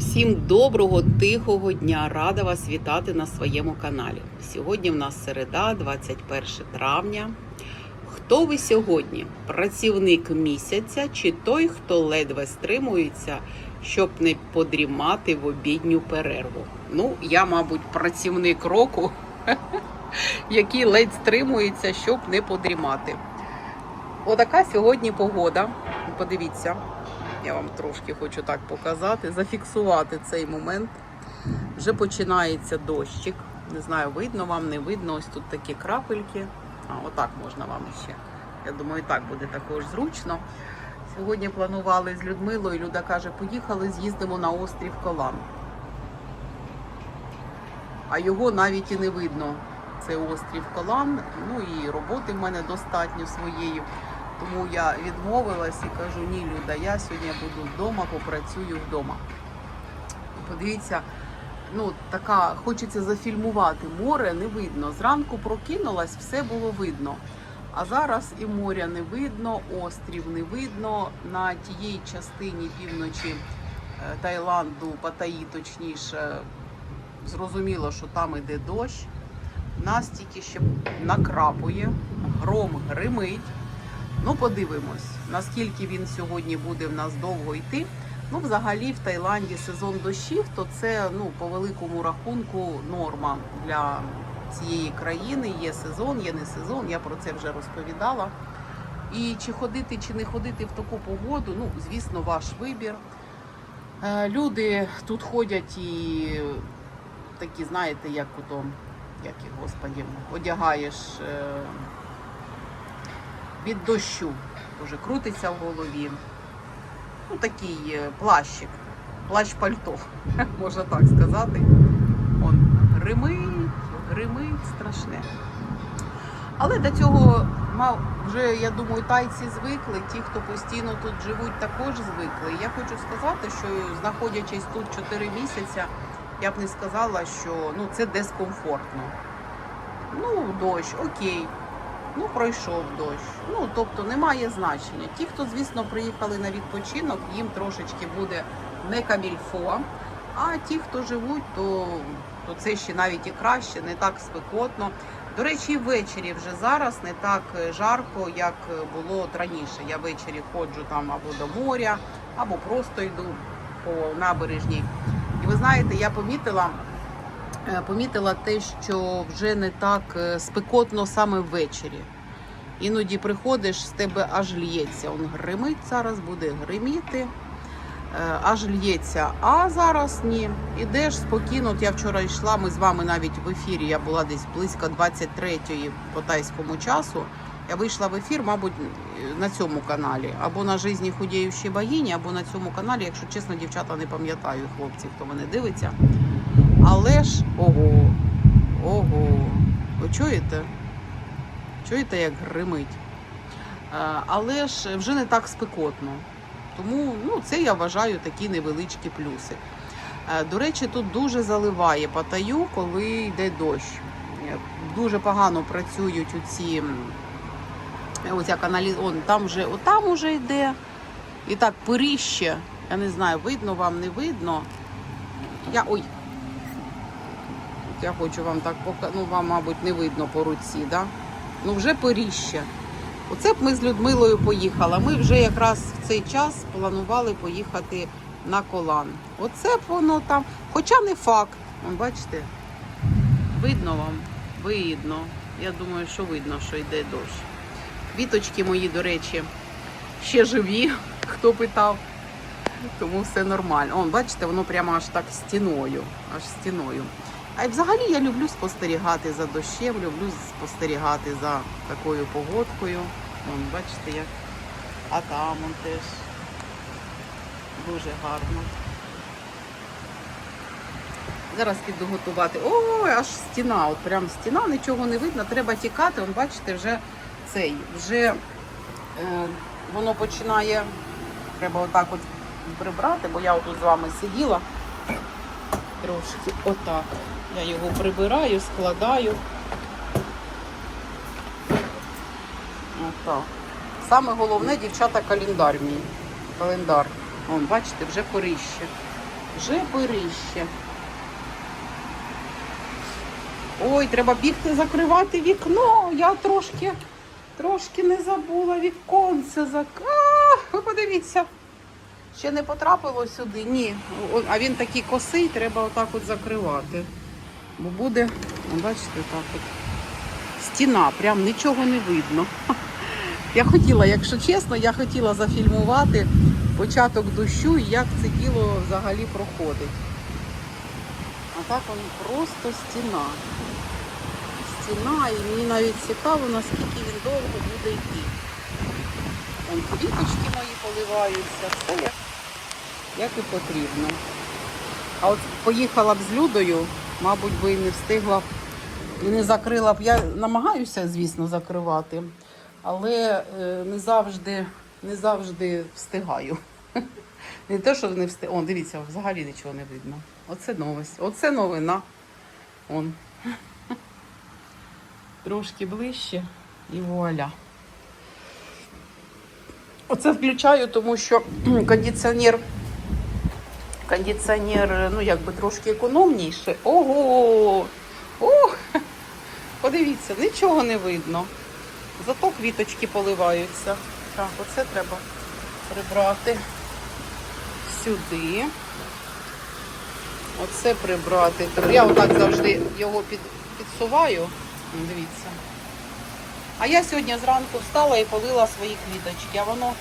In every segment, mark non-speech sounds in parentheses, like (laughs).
Всім доброго, тихого дня! Рада вас вітати на своєму каналі. Сьогодні в нас середа, 21 травня. Хто ви сьогодні? Працівник місяця чи той, хто ледве стримується, щоб не подрімати в обідню перерву? Ну, я, мабуть, працівник року, (laughs) який ледь стримується, щоб не подрімати. Отака сьогодні погода. Подивіться, я вам трошки хочу так показати, зафіксувати цей момент. Вже починається дощик. Не знаю, видно вам, не видно. Ось тут такі крапельки. А, отак можна вам ще. Я думаю, так буде також зручно. Сьогодні планували з Людмилою. Люда каже, поїхали, з'їздимо на острів Колан. А його навіть і не видно. Це острів Колан. Ну і роботи в мене достатньо своєї. Тому я відмовилась і кажу, ні, Люда, я сьогодні буду вдома, попрацюю вдома. Подивіться, ну така хочеться зафільмувати. Море не видно. Зранку прокинулась, все було видно. А зараз і моря не видно, острів не видно. На тієї частині півночі е, Таїланду, Паттайі, точніше, зрозуміло, що там іде дощ. Нас тільки ще накрапує, гром гримить. Ну, подивимось, наскільки він сьогодні буде в нас довго йти. Ну, взагалі, в Таїланді сезон дощів, то це ну по великому рахунку норма для цієї країни. Є сезон, є не сезон. Я про це вже розповідала. І чи ходити, чи не ходити в таку погоду, ну звісно, ваш вибір. Е, Люди тут ходять і такі, знаєте, як ото, як їх, господі, одягаєш. Від дощу. Уже крутиться в голові. Ну, такий е, плащик, плащ пальто, (laughs) можна так сказати. Он гримить, гримить страшне. Але до цього мав, вже, я думаю, тайці звикли, ті, хто постійно тут живуть, також звикли. Я хочу сказати, що знаходячись тут 4 місяці, я б не сказала, що ну, це дискомфортно. Ну, дощ, окей. Ну, пройшов дощ. Ну, тобто немає значення. Ті, хто, звісно, приїхали на відпочинок, їм трошечки буде не камільфо. А ті, хто живуть, то, то це ще навіть і краще, не так спекотно. До речі, ввечері вже зараз не так е, жарко, як е, було от раніше. Я ввечері ходжу там або до моря, або просто йду по набережній. І ви знаєте, я помітила, помітила те, що вже не так е, спекотно саме ввечері. Іноді приходиш, з тебе аж лється. Он гримить зараз, буде гриміти, е, аж лється. А зараз ні. Ідеш спокійно. От я вчора йшла, ми з вами навіть в ефірі. Я була десь близько 23-ї по тайському часу. Я вийшла в ефір, мабуть, на цьому каналі. Або на «Жизні худіючій богині, або на цьому каналі, якщо чесно, дівчата не пам'ятаю хлопці, хто мене дивиться. Але ж ого, ого, ви чуєте? Чуєте, як гримить? Е, Але ж вже не так спекотно. Тому ну, це я вважаю такі невеличкі плюси. Е, До речі, тут дуже заливає Паттайю, коли йде дощ. Е, Дуже погано працюють оці оця каналі... Он, там вже, от там уже йде. І так, пирище. Я не знаю, видно вам, не видно. Я ой. Я хочу вам так показати. Ну, вам, мабуть, не видно по руці, да? Ну, вже поріще. Оце б ми з Людмилою поїхали. Ми вже якраз в цей час планували поїхати на колан. Оце б воно там. Хоча не факт. Бачите? Видно вам? Видно. Я думаю, що видно, що йде дощ. Квіточки мої, до речі, ще живі, (laughs) хто питав. Тому все нормально. Он, бачите, воно прямо аж так стіною. Аж стіною. А взагалі я люблю спостерігати за дощем, люблю спостерігати за такою погодкою. Вон, бачите, як. А там он теж дуже гарно. Зараз піду готувати. Ой, аж стіна, от прям стіна, нічого не видно, треба тікати. Вон, бачите, вже цей, вже е, воно починає. Треба отак от прибрати, бо я отут з вами сиділа трошки отак. Я його прибираю, складаю. Отак. Саме головне, дівчата, календар мій. Календар. Вон, бачите, вже корище. Жебирище. Ой, треба бігти закривати вікно. Я трошки, трошки не забула віконце зак. А, ви подивіться. Ще не потрапило сюди. Ні. А він такий косий, треба отак от закривати. Бо буде, ну, бачите, так от. Стіна, прям нічого не видно. (laughs) Я хотіла, якщо чесно, я хотіла зафільмувати початок дощу і як це діло взагалі проходить. А так он просто стіна. Стіна, і мені навіть цікаво, наскільки він довго буде йти. Вон квіточки мої поливаються, все як, як і потрібно. А от поїхала б з Людою, мабуть, би не встигла і не закрила б. Я намагаюся, звісно, закривати, але е, не завжди, не завжди встигаю. (laughs) Не те, що не встиг. О, дивіться, взагалі нічого не видно. Оце новость. Оце новина. Он. (laughs) Трошки ближче і вуаля. Оце включаю, тому що (clears throat) кондиціонер, кондиціонер, ну якби трошки економніший. Ого! Ох! Подивіться, нічого не видно. Зато квіточки поливаються. Так, оце треба прибрати сюди. Оце прибрати. Я отак завжди його під, підсуваю. Дивіться. А я сьогодні зранку встала і полила свої квіточки, а воно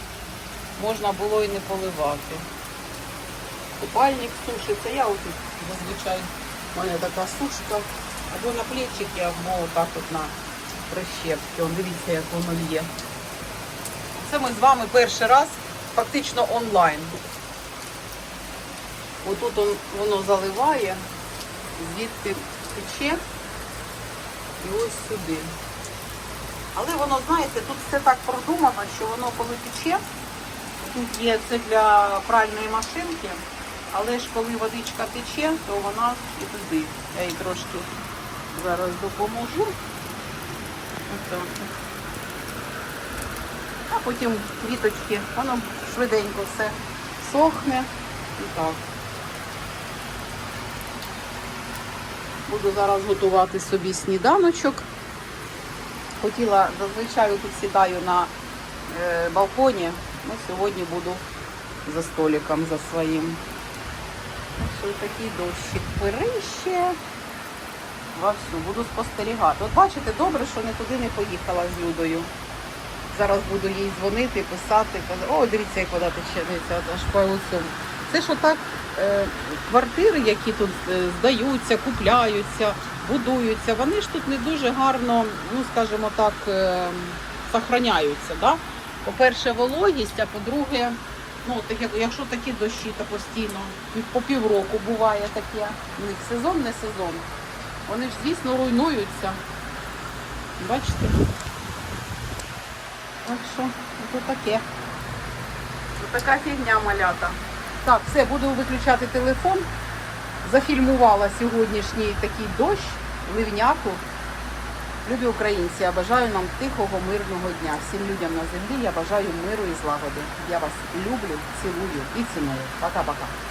можна було і не поливати. Купальник сушиться. Я отут зазвичай у мене така сушка. Або на плечики, або отак от на прищепки. Он дивіться, як воно є. Це ми з вами перший раз фактично онлайн. Отут он, воно заливає, звідти тече і ось сюди. Але воно, знаєте, тут все так продумано, що воно коли тече, тут є це для пральної машинки, але ж коли водичка тече, то вона і туди. Я їй трошки зараз допоможу. Отак. А потім квіточки, воно швиденько все сохне. І так. Буду зараз готувати собі сніданочок. Хотіла, зазвичай тут сідаю на е, балконі, ну сьогодні буду за столиком за своїм. Ось такий дощик перище. Вовсю, буду спостерігати. От бачите, добре, що не туди не поїхала з Людою. Зараз буду їй дзвонити, писати. О, дивіться, як вода тече, дивіться, аж по цьому. Це ж отак е, квартири, які тут е, здаються, купляються, будуються, вони ж тут не дуже гарно, ну скажімо так, е, сохраняються. Да? По-перше, вологість, а по-друге, ну, так, якщо такі дощі то постійно, по півроку буває таке, у них сезон, не сезон. Вони ж, звісно, руйнуються. Бачите? Так що, ото таке. Ось така фігня малята. Так, все, буду виключати телефон. Зафільмувала сьогоднішній такий дощ, ливняку. Любі українці, я бажаю нам тихого, мирного дня. Всім людям на землі я бажаю миру і злагоди. Я вас люблю, цілую і ціную. Пока-пока.